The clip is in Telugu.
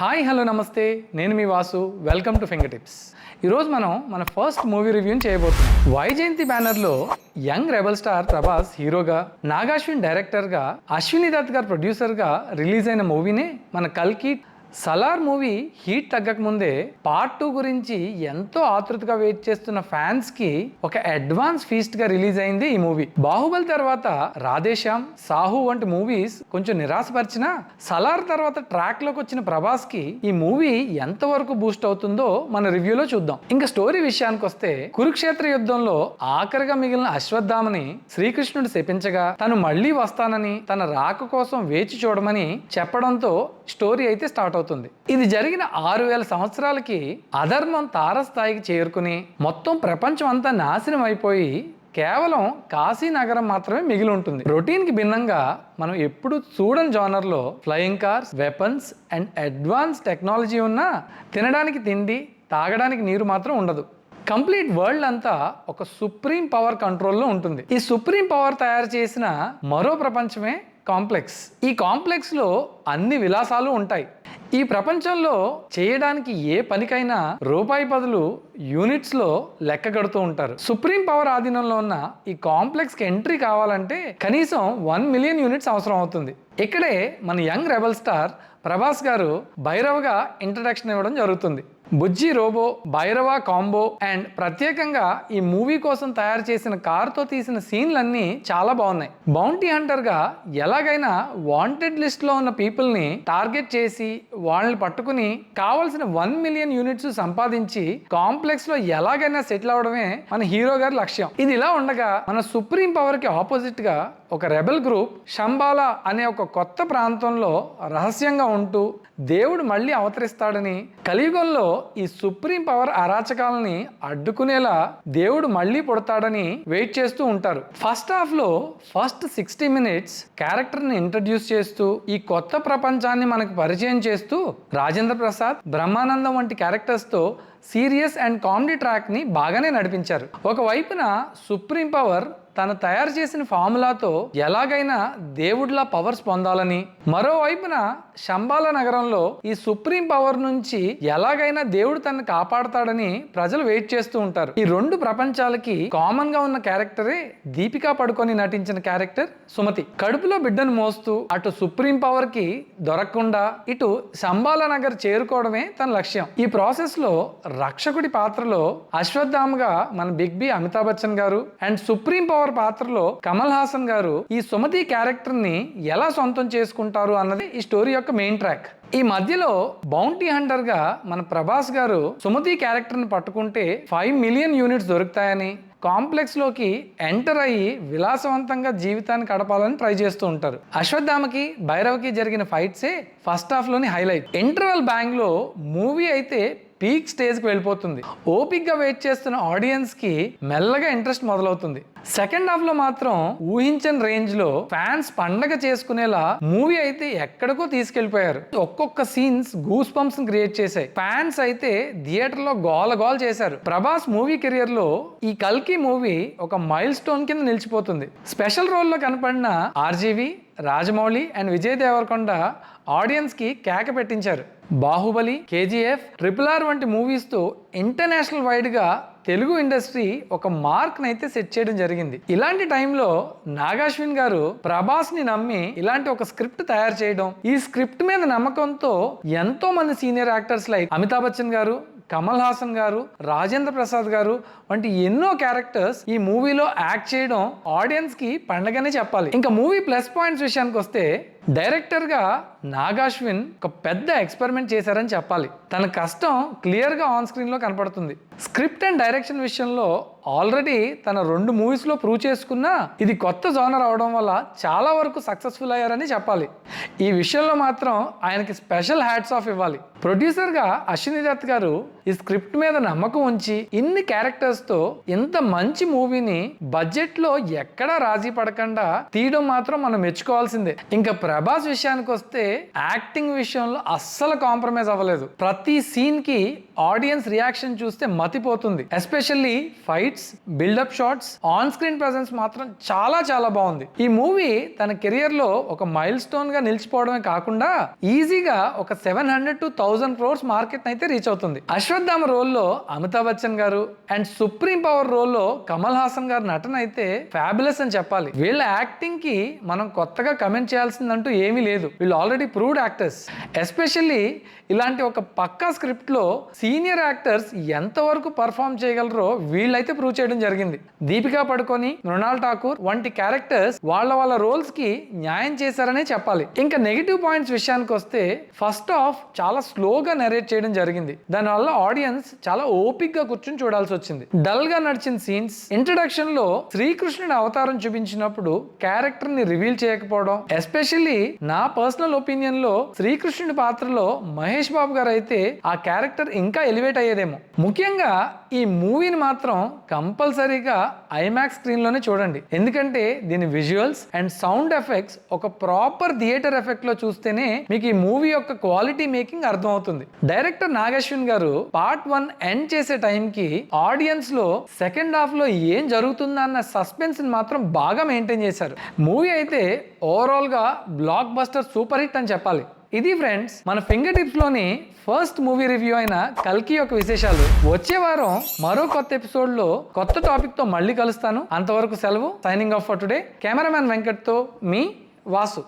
హాయ్ హలో నమస్తే. నేను మీ Vasu. Welcome to finger tips ఈరోజు మనం మన ఫస్ట్ మూవీ రివ్యూని చేయబోతున్నాం. వైజయంతి బ్యానర్లో యంగ్ రెబల్ స్టార్ ప్రభాస్ హీరోగా నాగాశ్విన్ డైరెక్టర్గా అశ్విని దత్ గారు ప్రొడ్యూసర్గా రిలీజ్ అయిన మూవీనే మన కల్కి సలార్ మూవీ హీట్ తగ్గక ముందే పార్ట్ టూ గురించి ఎంతో ఆతృతగా వెయిట్ చేస్తున్న ఫ్యాన్స్కి ఒక అడ్వాన్స్ ఫీస్ట్గా రిలీజ్ అయింది ఈ మూవీ. బాహుబలి తర్వాత రాధేశ్యామ్ సాహు వంటి మూవీస్ కొంచెం నిరాశపరిచిన సలార్ తర్వాత ట్రాక్లోకి వచ్చిన ప్రభాస్కి ఈ మూవీ ఎంతవరకు బూస్ట్ అవుతుందో మన రివ్యూలో చూద్దాం. ఇంకా స్టోరీ విషయానికి వస్తే కురుక్షేత్ర యుద్ధంలో ఆఖరిగా మిగిలిన అశ్వత్థామని శ్రీకృష్ణుడు శపించగా తను మళ్ళీ వస్తానని తన రాక కోసం వేచి చూడమని చెప్పడంతో స్టోరీ అయితే స్టార్ట్ అవుతుంది. ఇది జరిగిన ఆరు వేల సంవత్సరాలకి అధర్మం తారస్థాయికి చేరుకుని మొత్తం ప్రపంచం అంతా నాశనం అయిపోయి కేవలం కాశీ నగరం మాత్రమే మిగిలి ఉంటుంది. రొటీన్కి భిన్నంగా మనం ఎప్పుడు చూడని జానర్లో flying cars weapons and advance technology ఉన్నా తినడానికి తిండి తాగడానికి నీరు మాత్రం ఉండదు. కంప్లీట్ వరల్డ్ అంతా ఒక సుప్రీం పవర్ కంట్రోల్లో ఉంటుంది. ఈ సుప్రీం పవర్ తయారు చేసిన మరో ప్రపంచమే కాంప్లెక్స్. ఈ కాంప్లెక్స్లో అన్ని విలాసాలు ఉంటాయి. ఈ ప్రపంచంలో చేయడానికి ఏ పనికైనా రూపాయి బదులు యూనిట్స్లో లెక్క కడుతూ ఉంటారు. సుప్రీం పవర్ ఆధీనంలో ఉన్న ఈ కాంప్లెక్స్కి ఎంట్రీ కావాలంటే కనీసం వన్ మిలియన్ యూనిట్స్ అవసరం అవుతుంది. ఇక్కడే మన యంగ్ రెబల్ స్టార్ ప్రభాస్ గారు భైరవ్గా ఇంట్రడక్షన్ ఇవ్వడం జరుగుతుంది. Bujji robo Bhairava combo and ప్రత్యేకంగా ఈ మూవీ కోసం తయారు చేసిన కార్తో తీసిన సీన్లన్నీ చాలా బాగున్నాయి. బౌంటీ హంటర్గా ఎలాగైనా వాంటెడ్ లిస్ట్లో ఉన్న పీపుల్ని టార్గెట్ చేసి వాళ్ళని పట్టుకుని కావాల్సిన వన్ మిలియన్ యూనిట్స్ సంపాదించి కాంప్లెక్స్లో ఎలాగైనా సెటిల్ అవడమే మన హీరో గారి లక్ష్యం. ఇది ఇలా ఉండగా మన సుప్రీం పవర్కి ఆపోజిట్గా ఒక రెబెల్ గ్రూప్ షంబాలా అనే ఒక కొత్త ప్రాంతంలో రహస్యంగా ఉంటూ దేవుడు మళ్ళీ అవతరిస్తాడని కలియుగంలో ఈ సుప్రీం పవర్ అరాచకాలని అడ్డుకునేలా దేవుడు మళ్ళీ పుడతాడని వెయిట్ చేస్తూ ఉంటారు. ఫస్ట్ హాఫ్లో ఫస్ట్ సిక్స్టీ మినిట్స్ క్యారెక్టర్ని ఇంట్రడ్యూస్ చేస్తూ ఈ కొత్త ప్రపంచాన్ని మనకు పరిచయం చేస్తూ రాజేంద్ర ప్రసాద్ బ్రహ్మానందం వంటి క్యారెక్టర్స్తో సీరియస్ అండ్ కామెడీ ట్రాక్ని బాగానే నడిపించారు. ఒకవైపున సుప్రీం పవర్ తను తయారు చేసిన ఫార్ములాతో ఎలాగైనా దేవుడిలా పవర్స్ పొందాలని. మరోవైపున శంబాల నగరంలో ఈ సుప్రీం పవర్ నుంచి ఎలాగైనా దేవుడు తనను కాపాడతాడని ప్రజలు వెయిట్ చేస్తూ ఉంటారు. ఈ రెండు ప్రపంచాలకి కామన్గా ఉన్న క్యారెక్టరే దీపికా పడుకొని నటించిన క్యారెక్టర్ సుమతి. కడుపులో బిడ్డను మోస్తూ అటు సుప్రీం పవర్కి దొరకకుండా ఇటు శంబాల నగర్ చేరుకోవడమే తన లక్ష్యం. ఈ ప్రాసెస్లో రక్షకుడి పాత్రలో అశ్వత్థామగా మన బిగ్ బి అమితాబ్ బచ్చన్ గారు అండ్ సుప్రీం పవర్ పాత్రలో కమల్ హాసన్ గారు ఈ సుమతి క్యారెక్టర్ని ఎలా సొంతం చేసుకుంటారు అన్నది ఈ స్టోరీ యొక్క మెయిన్ ట్రాక్. ఈ మధ్యలో బౌంటీ హంటర్గా మన ప్రభాస్ గారు సుమతి క్యారెక్టర్ని పట్టుకుంటే ఫైవ్ మిలియన్ యూనిట్స్ దొరుకుతాయని కాంప్లెక్స్లోకి ఎంటర్ అయ్యి విలాసవంతంగా జీవితాన్ని గడపాలని ట్రై చేస్తూ ఉంటారు. అశ్వత్థామకి భైరవ్కి జరిగిన ఫైట్సే ఫస్ట్ హాఫ్లోని హైలైట్. ఇంటర్వల్ బ్యాంగ్లో మూవీ అయితే పీక్ స్టేజ్కి వెళ్ళిపోతుంది. ఓపిక్గా వెయిట్ చేస్తున్న ఆడియన్స్కి మెల్లగా ఇంట్రెస్ట్ మొదలవుతుంది. సెకండ్ హాఫ్లో మాత్రం ఊహించని రేంజ్లో ఫ్యాన్స్ పండగ చేసుకునేలా మూవీ అయితే ఎక్కడికో తీసుకెళ్ళిపోయారు ఒక్కొక్క సీన్స్ గూస్ పంప్స్ క్రియేట్ చేశాయి. ఫ్యాన్స్ అయితే థియేటర్లో గోల గోల చేశారు. ప్రభాస్ మూవీ కెరియర్లో ఈ కల్కి మూవీ ఒక మైల్ స్టోన్ కింద నిలిచిపోతుంది. స్పెషల్ రోల్లో కనపడిన ఆర్జీవి రాజమౌళి అండ్ విజయ్ దేవరకొండ ఆడియన్స్కి కేక పెట్టించారు. బాహుబలి కేజీఎఫ్ ట్రిపుల్ ఆర్ వంటి మూవీస్తో ఇంటర్నేషనల్ వైడ్గా తెలుగు ఇండస్ట్రీ ఒక మార్క్ అయితే సెట్ చేయడం జరిగింది. ఇలాంటి టైంలో నాగాశ్విన్ గారు ప్రభాస్ని నమ్మి ఇలాంటి ఒక స్క్రిప్ట్ తయారు చేయడం ఈ స్క్రిప్ట్ మీద నమ్మకంతో ఎంతో మంది senior actors like Amitabh Bachchan garu Kamal Haasan గారు రాజేంద్ర ప్రసాద్ గారు వంటి ఎన్నో క్యారెక్టర్స్ ఈ మూవీలో యాక్ట్ చేయడం ఆడియన్స్కి పండగనే చెప్పాలి. ఇంకా మూవీ ప్లస్ పాయింట్స్ విషయానికి వస్తే డైరెక్టర్గా నాగాశ్విన్ ఒక పెద్ద ఎక్స్పెరిమెంట్ చేశారని చెప్పాలి. తన కష్టం క్లియర్గా ఆన్ స్క్రీన్లో కనపడుతుంది. స్క్రిప్ట్ అండ్ డైరెక్షన్ విషయంలో ఆల్రెడీ తన రెండు మూవీస్లో ప్రూవ్ చేసుకున్నా ఇది కొత్త జోనర్ అవడం వల్ల చాలా వరకు సక్సెస్ఫుల్ అయ్యారని చెప్పాలి. ఈ విషయంలో మాత్రం ఆయనకి స్పెషల్ హ్యాట్స్ ఆఫ్ ఇవ్వాలి. ప్రొడ్యూసర్గా అశ్విని దత్ గారు ఈ స్క్రిప్ట్ మీద నమ్మకం ఉంచి ఇన్ని క్యారెక్టర్స్తో ఇంత మంచి మూవీని బడ్జెట్లో ఎక్కడా రాజీ పడకుండా తీయడం మాత్రం మనం మెచ్చుకోవాల్సిందే. ఇంకా ప్రభాస్ విషయానికి వస్తే యాక్టింగ్ విషయంలో అస్సలు కాంప్రమైజ్ అవ్వలేదు. ప్రతి సీన్కి ఆడియన్స్ రియాక్షన్ చూస్తే మతిపోతుంది. Especially fights buildup shots on screen presence మాత్రం చాలా చాలా బాగుంది. ఈ మూవీ తన కెరియర్లో ఒక మైల్ స్టోన్గా నిలిచిపోవడమే కాకుండా ఈజీగా ఒక seven hundred to thousand crores market అయితే రీచ్ అవుతుంది. అశ్వత్థామ రోల్లో అమితాబ్ బచ్చన్ గారు అండ్ సుప్రీం పవర్ రోల్లో కమల్ హాసన్ గారి నటన అయితే ఫ్యాబులస్ అని చెప్పాలి. వీళ్ళ యాక్టింగ్కి మనం కొత్తగా కమెంట్ చేయాల్సిందంటూ ఏమీ లేదు. వీళ్ళు ఆల్రెడీ ప్రూవ్డ్ యాక్టర్స్. ఎస్పెషల్లీ ఇలాంటి ఒక పక్కా స్క్రిప్ట్లో సీనియర్ యాక్టర్స్ ఎంతవరకు పర్ఫామ్ చేయగలరో వీళ్ళైతే ప్రూవ్ చేయడం జరిగింది. దీపికా పడుకొని మృణాల్ ఠాకూర్ వంటి క్యారెక్టర్స్ వాళ్ళ వాళ్ళ రోల్స్కి న్యాయం చేశారనే చెప్పాలి. ఇంకా నెగిటివ్ పాయింట్స్ విషయానికి వస్తే ఫస్ట్ ఆఫ్ చాలా స్లోగా నెరేట్ చేయడం జరిగింది. దానివల్ల ఆడియన్స్ చాలా ఓపిక్గా కూర్చొని చూడాల్సి వచ్చింది. డల్గా నడిచిన సీన్స్ ఇంట్రడక్షన్లో శ్రీకృష్ణుడి అవతారం చూపించినప్పుడు క్యారెక్టర్ని రివీల్ చేయకపోవడం ఎస్పెషల్లీ నా పర్సనల్ ఒపీనియన్లో శ్రీకృష్ణుడి పాత్రలో మహేష్ బాబు గారు అయితే ఆ క్యారెక్టర్ ఇంకా ఎలివేట్ అయ్యేదేమో. ముఖ్యంగా ఈ మూవీని మాత్రం కంపల్సరీగా ఐమాక్స్ స్క్రీన్లోనే చూడండి. ఎందుకంటే దీని విజువల్స్ అండ్ సౌండ్ ఎఫెక్ట్స్ ఒక ప్రాపర్ థియేటర్ ఎఫెక్ట్లో చూస్తేనే మీకు ఈ మూవీ యొక్క క్వాలిటీ మేకింగ్ అర్థమవుతుంది. డైరెక్టర్ నాగశ్విన్ గారు పార్ట్ వన్ ఎండ్ చేసే టైంకి ఆడియన్స్లో సెకండ్ హాఫ్లో ఏం జరుగుతుందన్న సస్పెన్స్ మాత్రం బాగా మెయింటైన్ చేశారు. మూవీ అయితే ఓవరాల్గా బ్లాక్ బస్టర్ సూపర్ హిట్ అని చెప్పాలి. ఇది ఫ్రెండ్స్ మన ఫింగర్ టిప్స్లోని ఫస్ట్ మూవీ రివ్యూ అయిన కల్కి యొక్క విశేషాలు. వచ్చే వారం మరో కొత్త ఎపిసోడ్లో కొత్త టాపిక్తో మళ్ళీ కలుస్తాను. అంతవరకు సెలవు. Signing off for today. Cameraman వెంకట్తో మీ వాసు.